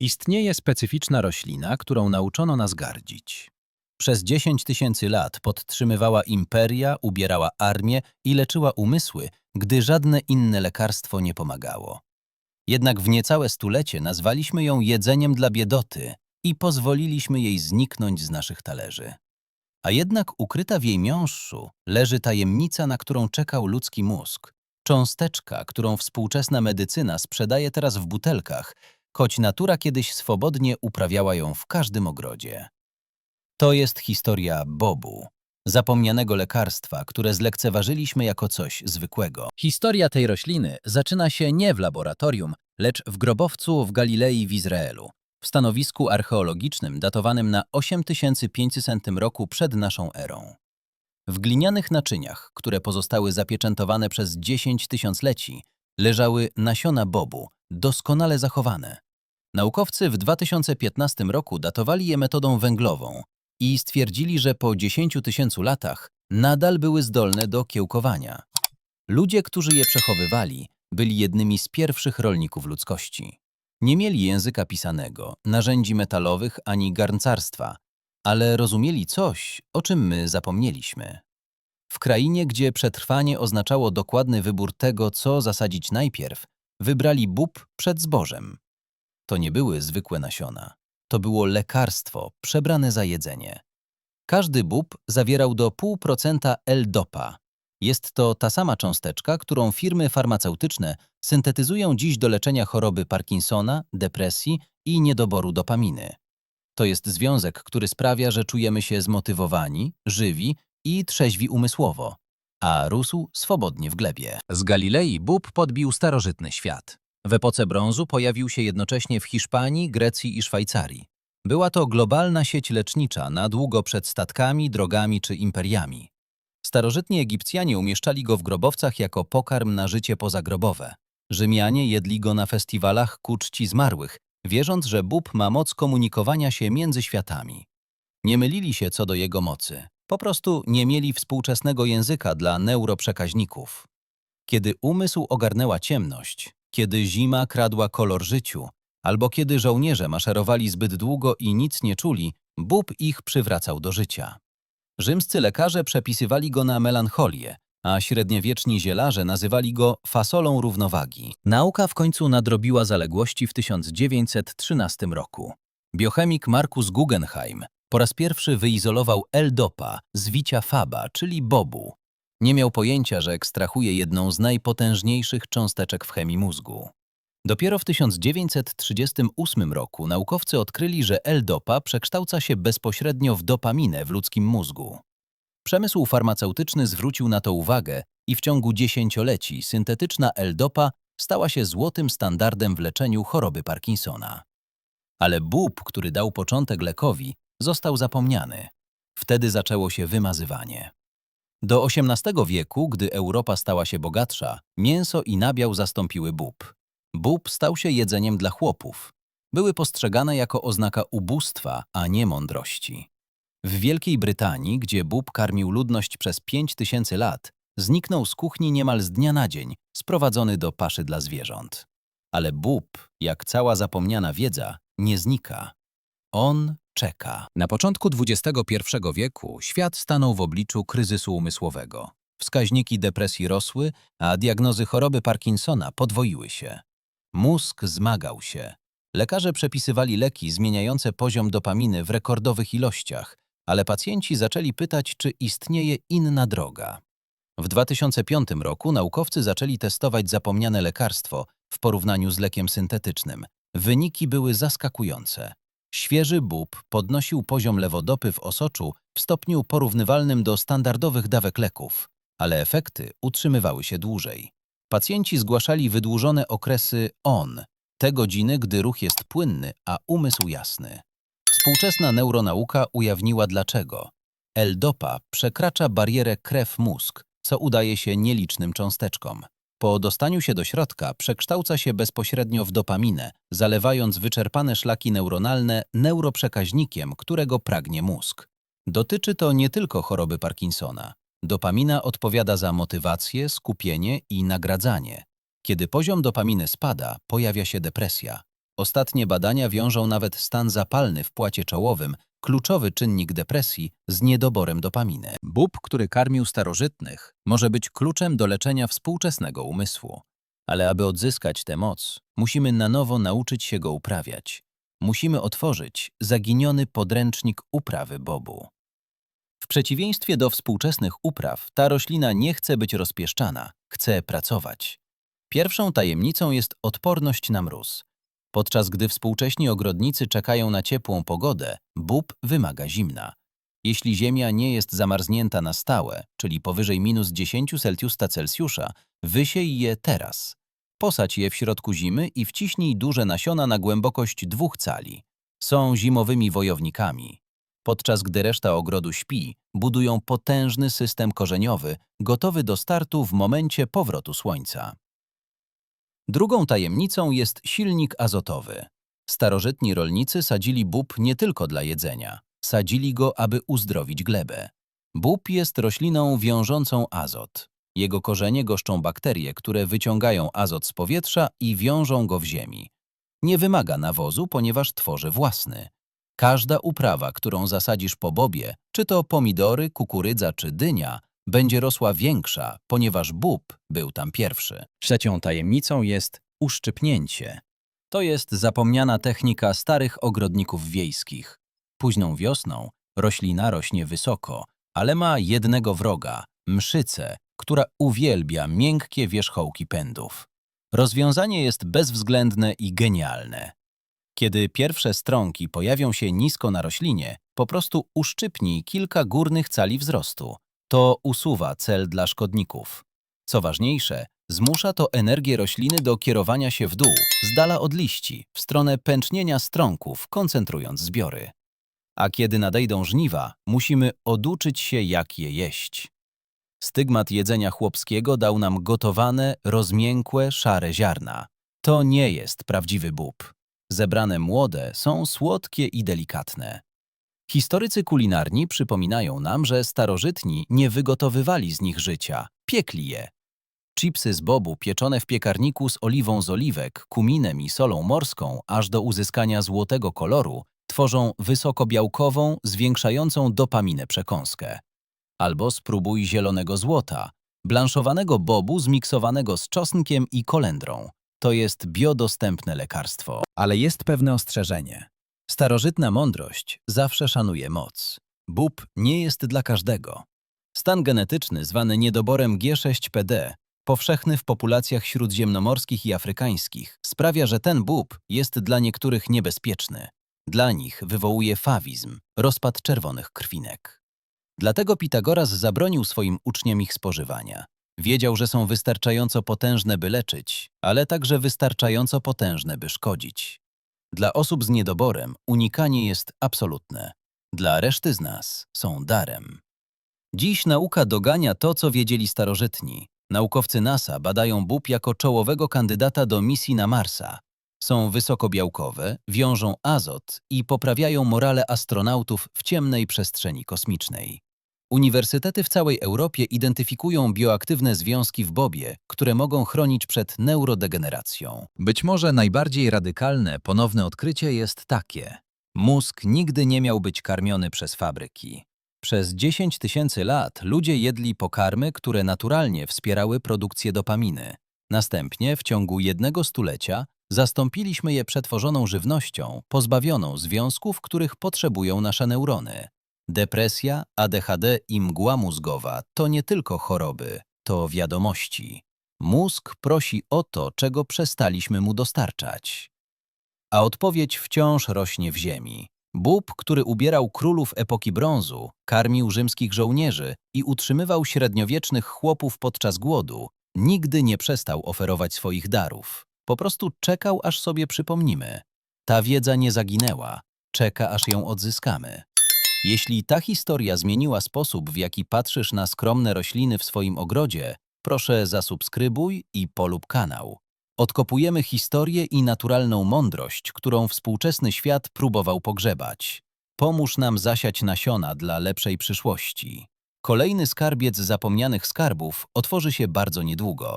Istnieje specyficzna roślina, którą nauczono nas gardzić. Przez 10 tysięcy lat podtrzymywała imperia, ubierała armię i leczyła umysły, gdy żadne inne lekarstwo nie pomagało. Jednak w niecałe stulecie nazwaliśmy ją jedzeniem dla biedoty i pozwoliliśmy jej zniknąć z naszych talerzy. A jednak ukryta w jej miąższu leży tajemnica, na którą czekał ludzki mózg. Cząsteczka, którą współczesna medycyna sprzedaje teraz w butelkach, choć natura kiedyś swobodnie uprawiała ją w każdym ogrodzie. To jest historia bobu, zapomnianego lekarstwa, które zlekceważyliśmy jako coś zwykłego. Historia tej rośliny zaczyna się nie w laboratorium, lecz w grobowcu w Galilei w Izraelu, w stanowisku archeologicznym datowanym na 8500 roku przed naszą erą. W glinianych naczyniach, które pozostały zapieczętowane przez 10 tysiącleci, leżały nasiona bobu, doskonale zachowane. Naukowcy w 2015 roku datowali je metodą węglową i stwierdzili, że po 10 tysięcy latach nadal były zdolne do kiełkowania. Ludzie, którzy je przechowywali, byli jednymi z pierwszych rolników ludzkości. Nie mieli języka pisanego, narzędzi metalowych ani garncarstwa, ale rozumieli coś, o czym my zapomnieliśmy. W krainie, gdzie przetrwanie oznaczało dokładny wybór tego, co zasadzić najpierw, wybrali bób przed zbożem. To nie były zwykłe nasiona. To było lekarstwo przebrane za jedzenie. Każdy bób zawierał do 0,5% L-dopa. Jest to ta sama cząsteczka, którą firmy farmaceutyczne syntetyzują dziś do leczenia choroby Parkinsona, depresji i niedoboru dopaminy. To jest związek, który sprawia, że czujemy się zmotywowani, żywi i trzeźwi umysłowo, a rósł swobodnie w glebie. Z Galilei Bób podbił starożytny świat. W epoce brązu pojawił się jednocześnie w Hiszpanii, Grecji i Szwajcarii. Była to globalna sieć lecznicza na długo przed statkami, drogami czy imperiami. Starożytni Egipcjanie umieszczali go w grobowcach jako pokarm na życie pozagrobowe. Rzymianie jedli go na festiwalach ku czci zmarłych, wierząc, że Bób ma moc komunikowania się między światami. Nie mylili się co do jego mocy. Po prostu nie mieli współczesnego języka dla neuroprzekaźników. Kiedy umysł ogarnęła ciemność, kiedy zima kradła kolor życiu, albo kiedy żołnierze maszerowali zbyt długo i nic nie czuli, Bób ich przywracał do życia. Rzymscy lekarze przepisywali go na melancholię, a średniowieczni zielarze nazywali go fasolą równowagi. Nauka w końcu nadrobiła zaległości w 1913 roku. Biochemik Markus Guggenheim po raz pierwszy wyizolował L-dopa z wicia faba, czyli bobu. Nie miał pojęcia, że ekstrahuje jedną z najpotężniejszych cząsteczek w chemii mózgu. Dopiero w 1938 roku naukowcy odkryli, że L-dopa przekształca się bezpośrednio w dopaminę w ludzkim mózgu. Przemysł farmaceutyczny zwrócił na to uwagę i w ciągu dziesięcioleci syntetyczna L-dopa stała się złotym standardem w leczeniu choroby Parkinsona. Ale bób, który dał początek lekowi, został zapomniany. Wtedy zaczęło się wymazywanie. Do XVIII wieku, gdy Europa stała się bogatsza, mięso i nabiał zastąpiły bób. Bób stał się jedzeniem dla chłopów. Były postrzegane jako oznaka ubóstwa, a nie mądrości. W Wielkiej Brytanii, gdzie bób karmił ludność przez pięć tysięcy lat, zniknął z kuchni niemal z dnia na dzień, sprowadzony do paszy dla zwierząt. Ale bób, jak cała zapomniana wiedza, nie znika. On czeka. Na początku XXI wieku świat stanął w obliczu kryzysu umysłowego. Wskaźniki depresji rosły, a diagnozy choroby Parkinsona podwoiły się. Mózg zmagał się. Lekarze przepisywali leki zmieniające poziom dopaminy w rekordowych ilościach, ale pacjenci zaczęli pytać, czy istnieje inna droga. W 2005 roku naukowcy zaczęli testować zapomniane lekarstwo w porównaniu z lekiem syntetycznym. Wyniki były zaskakujące. Świeży bób podnosił poziom lewodopy w osoczu w stopniu porównywalnym do standardowych dawek leków, ale efekty utrzymywały się dłużej. Pacjenci zgłaszali wydłużone okresy ON, te godziny, gdy ruch jest płynny, a umysł jasny. Współczesna neuronauka ujawniła dlaczego. L-dopa przekracza barierę krew-mózg, co udaje się nielicznym cząsteczkom. Po dostaniu się do środka przekształca się bezpośrednio w dopaminę, zalewając wyczerpane szlaki neuronalne neuroprzekaźnikiem, którego pragnie mózg. Dotyczy to nie tylko choroby Parkinsona. Dopamina odpowiada za motywację, skupienie i nagradzanie. Kiedy poziom dopaminy spada, pojawia się depresja. Ostatnie badania wiążą nawet stan zapalny w płacie czołowym, kluczowy czynnik depresji, z niedoborem dopaminy. Bób, który karmił starożytnych, może być kluczem do leczenia współczesnego umysłu. Ale aby odzyskać tę moc, musimy na nowo nauczyć się go uprawiać. Musimy otworzyć zaginiony podręcznik uprawy bobu. W przeciwieństwie do współczesnych upraw, ta roślina nie chce być rozpieszczana, chce pracować. Pierwszą tajemnicą jest odporność na mróz. Podczas gdy współcześni ogrodnicy czekają na ciepłą pogodę, bób wymaga zimna. Jeśli ziemia nie jest zamarznięta na stałe, czyli powyżej minus 10 Celsjusza, wysiej je teraz. Posadź je w środku zimy i wciśnij duże nasiona na głębokość dwóch cali. Są zimowymi wojownikami. Podczas gdy reszta ogrodu śpi, budują potężny system korzeniowy, gotowy do startu w momencie powrotu słońca. Drugą tajemnicą jest silnik azotowy. Starożytni rolnicy sadzili bób nie tylko dla jedzenia. Sadzili go, aby uzdrowić glebę. Bób jest rośliną wiążącą azot. Jego korzenie goszczą bakterie, które wyciągają azot z powietrza i wiążą go w ziemi. Nie wymaga nawozu, ponieważ tworzy własny. Każda uprawa, którą zasadzisz po bobie, czy to pomidory, kukurydza czy dynia, będzie rosła większa, ponieważ bób był tam pierwszy. Trzecią tajemnicą jest uszczypnięcie. To jest zapomniana technika starych ogrodników wiejskich. Późną wiosną roślina rośnie wysoko, ale ma jednego wroga – mszycę, która uwielbia miękkie wierzchołki pędów. Rozwiązanie jest bezwzględne i genialne. Kiedy pierwsze strąki pojawią się nisko na roślinie, po prostu uszczypnij kilka górnych cali wzrostu. To usuwa cel dla szkodników. Co ważniejsze, zmusza to energię rośliny do kierowania się w dół, z dala od liści, w stronę pęcznienia strąków, koncentrując zbiory. A kiedy nadejdą żniwa, musimy oduczyć się, jak je jeść. Stygmat jedzenia chłopskiego dał nam gotowane, rozmiękłe, szare ziarna. To nie jest prawdziwy bób. Zebrane młode są słodkie i delikatne. Historycy kulinarni przypominają nam, że starożytni nie wygotowywali z nich życia, piekli je. Chipsy z bobu pieczone w piekarniku z oliwą z oliwek, kuminem i solą morską, aż do uzyskania złotego koloru, tworzą wysokobiałkową, zwiększającą dopaminę przekąskę. Albo spróbuj zielonego złota, blanszowanego bobu zmiksowanego z czosnkiem i kolendrą. To jest biodostępne lekarstwo. Ale jest pewne ostrzeżenie. Starożytna mądrość zawsze szanuje moc. Bób nie jest dla każdego. Stan genetyczny zwany niedoborem G6PD, powszechny w populacjach śródziemnomorskich i afrykańskich, sprawia, że ten bób jest dla niektórych niebezpieczny. Dla nich wywołuje fawizm, rozpad czerwonych krwinek. Dlatego Pitagoras zabronił swoim uczniom ich spożywania. Wiedział, że są wystarczająco potężne, by leczyć, ale także wystarczająco potężne, by szkodzić. Dla osób z niedoborem unikanie jest absolutne. Dla reszty z nas są darem. Dziś nauka dogania to, co wiedzieli starożytni. Naukowcy NASA badają bób jako czołowego kandydata do misji na Marsa. Są wysokobiałkowe, wiążą azot i poprawiają morale astronautów w ciemnej przestrzeni kosmicznej. Uniwersytety w całej Europie identyfikują bioaktywne związki w bobie, które mogą chronić przed neurodegeneracją. Być może najbardziej radykalne ponowne odkrycie jest takie. Mózg nigdy nie miał być karmiony przez fabryki. Przez 10 tysięcy lat ludzie jedli pokarmy, które naturalnie wspierały produkcję dopaminy. Następnie, w ciągu jednego stulecia, zastąpiliśmy je przetworzoną żywnością, pozbawioną związków, których potrzebują nasze neurony. Depresja, ADHD i mgła mózgowa to nie tylko choroby, to wiadomości. Mózg prosi o to, czego przestaliśmy mu dostarczać. A odpowiedź wciąż rośnie w ziemi. Bób, który ubierał królów epoki brązu, karmił rzymskich żołnierzy i utrzymywał średniowiecznych chłopów podczas głodu, nigdy nie przestał oferować swoich darów. Po prostu czekał, aż sobie przypomnimy. Ta wiedza nie zaginęła, czeka, aż ją odzyskamy. Jeśli ta historia zmieniła sposób, w jaki patrzysz na skromne rośliny w swoim ogrodzie, proszę zasubskrybuj i polub kanał. Odkopujemy historię i naturalną mądrość, którą współczesny świat próbował pogrzebać. Pomóż nam zasiać nasiona dla lepszej przyszłości. Kolejny skarbiec zapomnianych skarbów otworzy się bardzo niedługo.